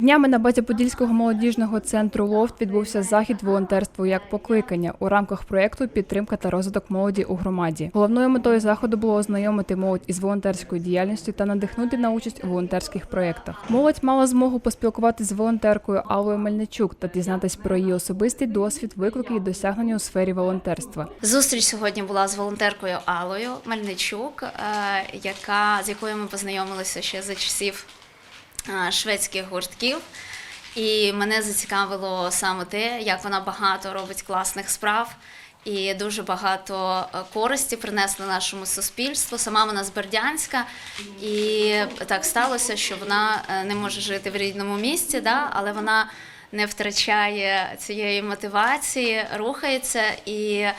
Днями на базі Подільського молодіжного центру Лофт відбувся захід волонтерство як покликання у рамках проєкту Підтримка та розвиток молоді у громаді. Головною метою заходу було ознайомити молодь із волонтерською діяльністю та надихнути на участь у волонтерських проєктах. Молодь мала змогу поспілкуватися з волонтеркою Аллою Мельничук та дізнатись про її особистий досвід, виклики і досягнення у сфері волонтерства. Зустріч сьогодні була з волонтеркою Алою Мельничук, е, яка з якою ми познайомилися ще за часів шведських гуртків. І мене зацікавило саме те, як вона багато робить класних справ і дуже багато е, користі принесла нашому суспільству. Сама вона з Бердянська, і так сталося, що вона е, не може жити в рідному місті, да, але вона не втрачає цієї мотивації, рухається і е,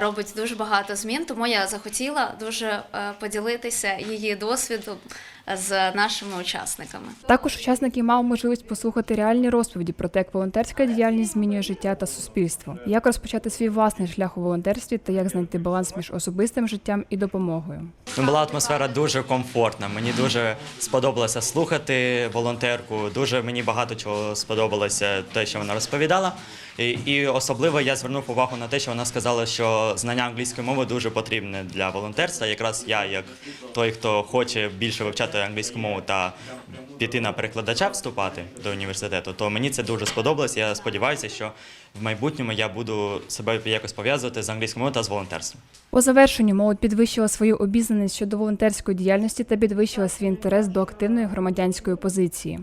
робить дуже багато змін. Тому я захотіла дуже е, поділитися її досвідом з нашими учасниками. Також учасники мали можливість послухати реальні розповіді про те, як волонтерська діяльність змінює життя та суспільство, як розпочати свій власний шлях у волонтерстві та як знайти баланс між особистим життям і допомогою. Була атмосфера дуже комфортна. Мені дуже сподобалося слухати волонтерку. Дуже мені багато чого сподобалося те, що вона розповідала. І, і особливо я звернув увагу на те, що вона сказала, що знання англійської мови дуже потрібне для волонтерства. Якраз я, як той, хто хоче більше вивчати англійську мову та піти на перекладача вступати до університету, то мені це дуже сподобалось. Я сподіваюся, що в майбутньому я буду себе якось пов'язувати з англійською мовою та з волонтерством. По завершенню молодь підвищила свою обізнаність щодо волонтерської діяльності та підвищила свій інтерес до активної громадянської позиції.